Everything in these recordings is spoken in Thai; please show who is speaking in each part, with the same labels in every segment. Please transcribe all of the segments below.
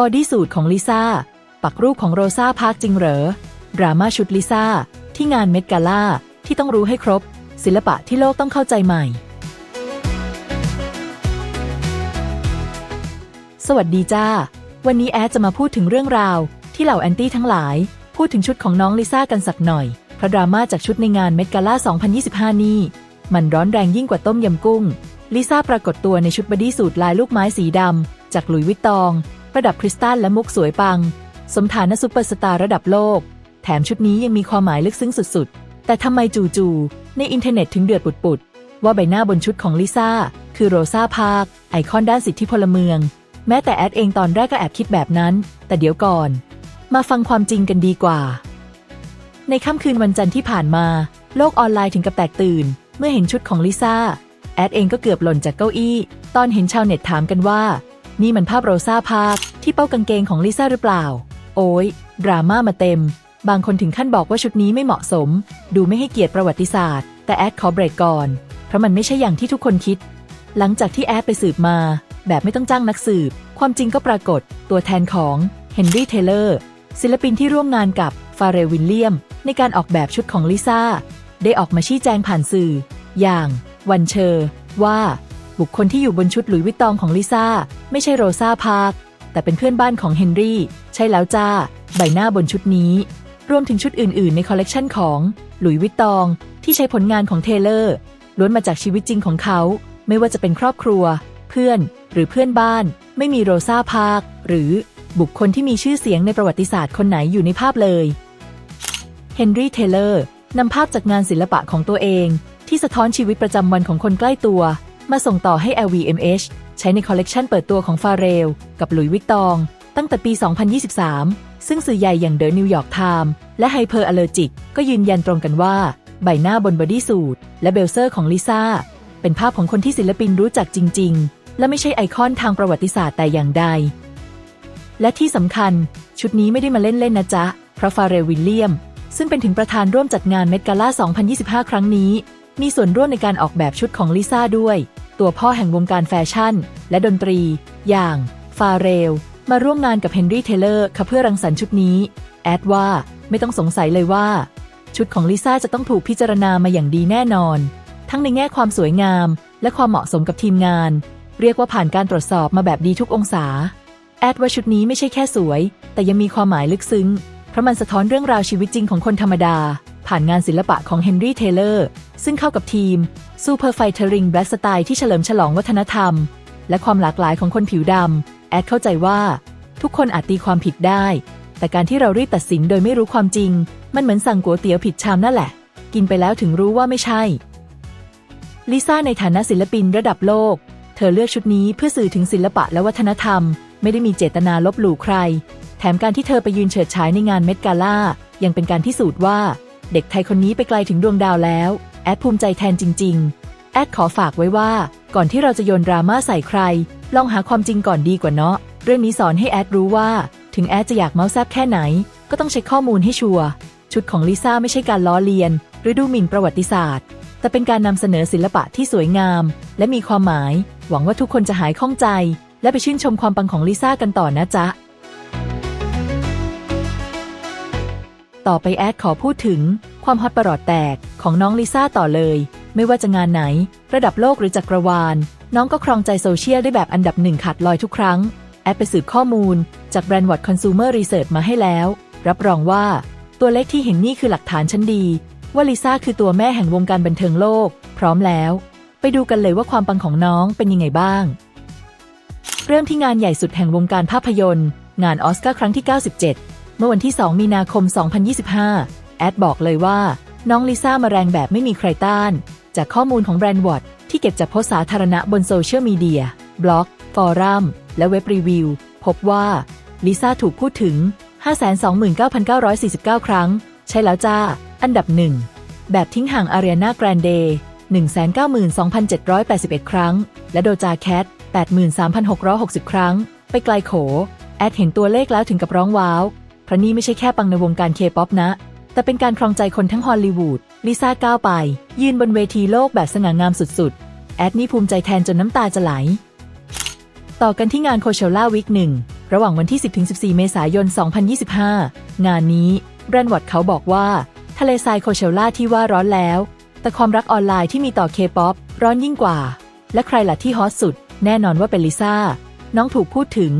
Speaker 1: บอดี้สูทของลิซ่า ปักรูปของโรซาพาร์คจริงเหรอ ดราม่าชุดลิซ่า ที่งานเมดกาล่า ที่ต้องรู้ให้ครบ ศิลปะที่โลกต้องเข้าใจใหม่ สวัสดีจ้า วันนี้แอดจะมาพูดถึงเรื่องราว ที่เหล่าแอนตี้ทั้งหลาย พูดถึงชุดของน้องลิซ่ากันสักหน่อยเพราะดราม่าจากชุดในงานเมดกาล่า 2025 นี่ มันร้อนแรงยิ่งกว่าต้มยำกุ้ง ลิซ่าปรากฏตัวในชุดบอดี้สูทลายลูกไม้สีดำ จากหลุยส์วิตตอง ประดับคริสตัลและมุกสวยปัง สมฐานะซุปเปอร์สตาร์ระดับโลก แถมชุดนี้ยังมีความหมายลึกซึ้งสุดๆ แต่ทำไมจู่ๆในอินเทอร์เน็ตถึงเดือดปุดๆ ว่าใบหน้าบนชุดของลิซ่า คือโรซาพาร์คไอคอนด้านสิทธิพลเมือง แม้แต่แอดเองตอนแรกก็แอบคิดแบบนั้น แต่เดี๋ยวก่อน มาฟังความจริงกันดีกว่า ในค่ำคืนวันจันทร์ที่ผ่านมา โลกออนไลน์ถึงกับแตกตื่น เมื่อเห็นชุดของลิซ่าแอดเองก็เกือบหล่นจากเก้าอี้ ตอนเห็นชาวเน็ตถามกันว่า นี่มันภาพโรซาพาร์คที่เป้ากางเกงของลิซ่าหรือเปล่า โอ้ยดราม่ามาเต็ม บางคนถึงขั้นบอกว่าชุดนี้ไม่เหมาะสม ดูไม่ให้เกียรติประวัติศาสตร์ แต่แอดขอเบรกก่อน เพราะมันไม่ใช่อย่างที่ทุกคนคิด หลังจากที่แอดไปสืบมา แบบไม่ต้องจ้างนักสืบ ความจริงก็ปรากฏ ตัวแทนของเฮนรี่เทเลอร์ศิลปินที่ร่วมงานกับฟาเรวิลเลียม ในการออกแบบชุดของลิซ่าได้ออกมาชี้แจงผ่านสื่อ อย่างวันเชอร์ว่า บุคคลที่อยู่บนชุดหลุยวิตตองของลิซ่า ไม่ใช่โรซาพาร์คแต่เป็นเพื่อนบ้านของเฮนรี่ ใช่แล้วจ้า ใบหน้าบนชุดนี้ รวมถึงชุดอื่น ๆ ในคอลเลกชันของหลุยวิตตอง ที่ใช้ผลงานของเทเลอร์ ล้วนมาจากชีวิตจริงของเขา ไม่ว่าจะเป็นครอบครัว เพื่อน หรือเพื่อนบ้าน ไม่มีโรซาพาร์คหรือบุคคลที่มีชื่อเสียงในประวัติศาสตร์คนไหนอยู่ในภาพเลยเฮนรี่เทเลอร์นำภาพจากงานศิลปะของตัวเอง ที่สะท้อนชีวิตประจำวันของคนใกล้ตัว มาส่งต่อให้ LVMH ใช้ในคอลเลกชันเปิดตัวของฟาเรล กับหลุยส์วิตตอง ตั้งแต่ปี 2023 ซึ่งสื่อใหญ่อย่างเดอะนิวยอร์กไทม์และไฮเปอร์อเลอร์จิกก็ยืนยันตรงกันว่า ใบหน้าบนบอดี้สูทและเบลเซอร์ของลิซ่า เป็นภาพของคนที่ศิลปินรู้จักจริง ๆ และไม่ใช่ไอคอนทางประวัติศาสตร์แต่อย่างใด และที่สำคัญ ชุดนี้ไม่ได้มาเล่นๆนะจ๊ะเพราะฟาเรลวิลเลียม ซึ่งเป็นถึงประธานร่วมจัดงานเมดกาล่า2025 ครั้งนี้ มีส่วนร่วมในการออกแบบชุดของลิซ่าด้วย ตัวพ่อแห่งวงการแฟชั่น และดนตรี อย่างฟาเรล มาร่วมงานกับเฮนรี่เทเลอร์ค่ะเพื่อรังสรรค์ชุดนี้ แอดว่าไม่ต้องสงสัยเลยว่า ชุดของลิซ่าจะต้องถูกพิจารณามาอย่างดีแน่นอน ทั้งในแง่ความสวยงาม และความเหมาะสมกับทีมงาน เรียกว่าผ่านการตรวจสอบมาแบบดีทุกองศา แอดว่าชุดนี้ไม่ใช่แค่สวย แต่ยังมีความหมายลึกซึ้ง เพราะมันสะท้อนเรื่องราวชีวิตจริงของคนธรรมดา ผ่านงานศิลปะของเฮนรี่เทเลอร์ซึ่งเข้ากับทีม Super Fighting Black Style ที่เฉลิมฉลองวัฒนธรรม และความหลากหลายของคนผิวดำแอดเข้าใจว่า ทุกคนอาจตีความผิดได้ แต่การที่เรารีบตัดสินโดยไม่รู้ความจริง มันเหมือนสั่งก๋วยเตี๋ยวผิดชามนั่นแหละ กินไปแล้วถึงรู้ว่าไม่ใช่ลิซ่าในฐานะศิลปินระดับโลก เธอเลือกชุดนี้เพื่อสื่อถึงศิลปะและวัฒนธรรม ไม่ได้มีเจตนาลบหลู่ใคร แถมการที่เธอไปยืนเฉิดฉายในงานเมดกาล่ายังเป็นการพิสูจน์ว่า เด็กไทยคนนี้ไปไกลถึงดวงดาวแล้ว แอดภูมิใจแทนจริง ๆ แอดขอฝากไว้ว่า ก่อนที่เราจะโยนดราม่าใส่ใคร ลองหาความจริงก่อนดีกว่าเนาะ เรื่องนี้สอนให้แอดรู้ว่า ถึงแอดจะอยากเมาส์แซบแค่ไหน ก็ต้องเช็คข้อมูลให้ชัวร์ ชุดของลิซ่าไม่ใช่การล้อเลียน หรือดูหมิ่นประวัติศาสตร์ แต่เป็นการนำเสนอศิลปะที่สวยงาม และมีความหมาย หวังว่าทุกคนจะหายข้องใจ และไปชื่นชมความปังของลิซ่ากันต่อนะจ๊ะ ต่อไปแอดขอพูดถึงความฮอตประหลอดแตกของน้องลิซ่าต่อเลย ไม่ว่าจะงานไหน ระดับโลกหรือจักรวาล น้องก็ครองใจโซเชียลได้แบบอันดับหนึ่งขาดลอยทุกครั้ง แอดไปสืบข้อมูล จากแบรนด์วอ t คอน sumer research มาให้แล้ว รับรองว่า ตัวเลขที่เห็นนี่คือหลักฐานชั้นดี ว่าลิซ่าคือตัวแม่แห่งวงการบันเทิงโลก พร้อมแล้ว ไปดูกันเลยว่าความปังของน้องเป็นยังไงบ้าง เริ่มที่งานใหญ่สุดแห่งวงการภาพยนตร์ งานออสการ์ครั้งที่ 97 เมื่อวันที่ 2 มีนาคม 2025 แอดบอกเลยว่า น้องลิซ่ามาแรงแบบไม่มีใครต้าน จากข้อมูลของแบรนด์วอตที่เก็บจากโพสสาธารณะบนโซเชียลมีเดีย บล็อก ฟอรัม และเว็บรีวิว พบว่าลิซ่าถูกพูดถึง 529,949 ครั้ง ใช่แล้วจ้า อันดับหนึ่ง แบบทิ้งห่างอารีนาแกรนเดย์192,781 ครั้ง และโดจาแคท83,660 ครั้ง ไปไกลโข แอดเห็นตัวเลขแล้วถึงกับร้องว้าว ราะนี่ไม่ใช่แค่ปังในวงการเคป๊อปนะ แต่เป็นการครองใจคนทั้งฮอลลีวูด ลิซ่าก้าวไป ยืนบนเวทีโลกแบบสง่างามสุดๆ แอดนี่ภูมิใจแทนจนน้ำตาจะไหล ต่อกันที่งานโคเชล่าวิกหนึ่งระหว่างวันที่ 10-14 เมษายน 2025 งานนี้แบรนด์วอตเขาบอกว่า ทะเลทรายโคเชลล่าที่ว่าร้อนแล้ว แต่ความรักออนไลน์ที่มีต่อเคป๊อปร้อนยิ่งกว่า และใครล่ะที่ฮอตสุด แน่นอนว่าเป็นลิซ่า น้องถูกพูดถึง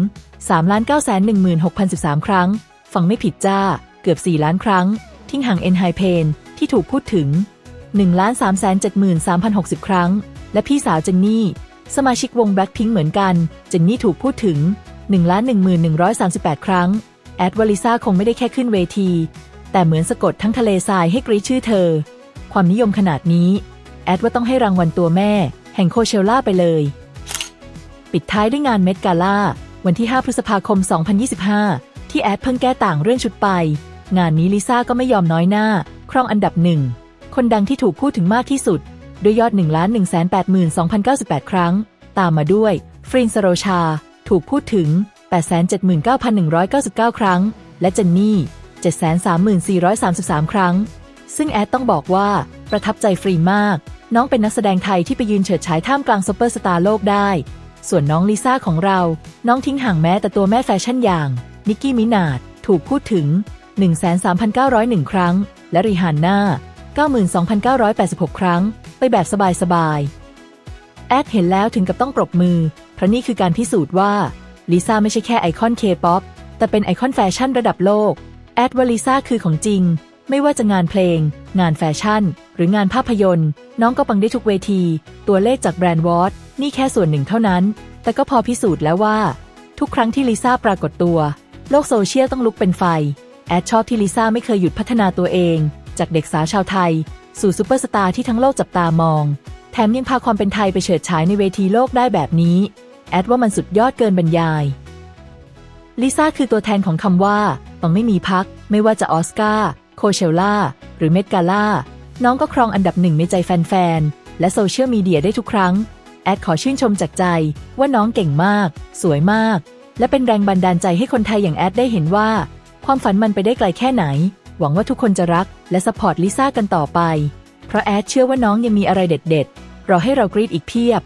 Speaker 1: 3 9 1 6 0 13 ครั้ง ฟังไม่ผิดจ้า เกือบ 4 ล้านครั้ง ทิ้งห่างเอ็นไฮเพนที่ถูกพูดถึง 1 3 7 3 0 6 0 ครั้ง และพี่สาวเจนนี่ สมาชิกวง Blackpink เหมือนกัน เจนนี่ถูกพูดถึง 1 1 1 3 8 ครั้ง แอดวาลิซาคงไม่ได้แค่ขึ้นเวที แต่เหมือนสะกดทั้งทะเลทรายให้กรีชื่อเธอ ความนิยมขนาดนี้ แอดว่าต้องให้รางวัลตัวแม่ แห่งโคเชลล่าไปเลย ปิดท้ายด้วยงานเมดกาล่าวันที่ 5 พฤษภาคม 2025 ที่แอดเพิ่งแก้ต่างเรื่องชุดไป งานนี้ลิซ่าก็ไม่ยอมน้อยหน้า ครองอันดับหนึ่ง คนดังที่ถูกพูดถึงมากที่สุด ด้วยยอด 1 1 8 2 0 9 8 ครั้ง ตามมาด้วย ฟรินสโรชา ถูกพูดถึง 879,199 ครั้ง และเจนนี่ 734,33 ครั้ง ซึ่งแอดต้องบอกว่า ประทับใจฟรีมาก น้องเป็นนักแสดงไทยที่ไปยืนเฉิดฉายท่ามกลางซุปเปอร์สตาร์โลกได้ ส่วนน้องลิซ่าของเรา น้องทิ้งห่างแม้แต่ตัวแม่แฟชั่นอย่าง นิกกี้มินาดถูกพูดถึง 13,901 ครั้ง และริฮานน่า92,986 ครั้ง ไปแบบสบายๆ แอดเห็นแล้วถึงกับต้องปรบมือ เพราะนี่คือการพิสูจน์ว่าลิซ่าไม่ใช่แค่ไอคอนเคป๊อปแต่เป็นไอคอนแฟชั่นระดับโลก แอดว่าลิซ่าคือของจริง ไม่ว่าจะงานเพลง งานแฟชั่น หรืองานภาพยนตร์ น้องก็ปังได้ทุกเวที ตัวเลขจากแบรนด์วอตนี่แค่ส่วนหนึ่งเท่านั้น แต่ก็พอพิสูจน์แล้วว่า ทุกครั้งที่ลิซ่าปรากฏตัว โลกโซเชียลต้องลุกเป็นไฟ แอดชอบที่ลิซ่าไม่เคยหยุดพัฒนาตัวเอง จากเด็กสาวชาวไทย สู่ซูเปอร์สตาร์ที่ทั้งโลกจับตามอง แถมยังพาความเป็นไทยไปเฉิดฉายในเวทีโลกได้แบบนี้ แอดว่ามันสุดยอดเกินบรรยายลิซ่าคือตัวแทนของคำว่า ต้องไม่มีพัก ไม่ว่าจะออสการ์โคเชลล่าหรือเมดกาล่าน้องก็ครองอันดับหนึ่งในใจแฟนๆ และโซเชียลมีเดียได้ทุกครั้ง แอดขอชื่นชมจากใจว่าน้องเก่งมาก สวยมาก และเป็นแรงบันดาลใจให้คนไทยอย่างแอดได้เห็นว่า ความฝันมันไปได้ไกลแค่ไหน หวังว่าทุกคนจะรักและสปอร์ตลิซ่ากันต่อไป เพราะแอดเชื่อว่าน้องยังมีอะไรเด็ดๆรอให้เรากรีดอีกเพียบ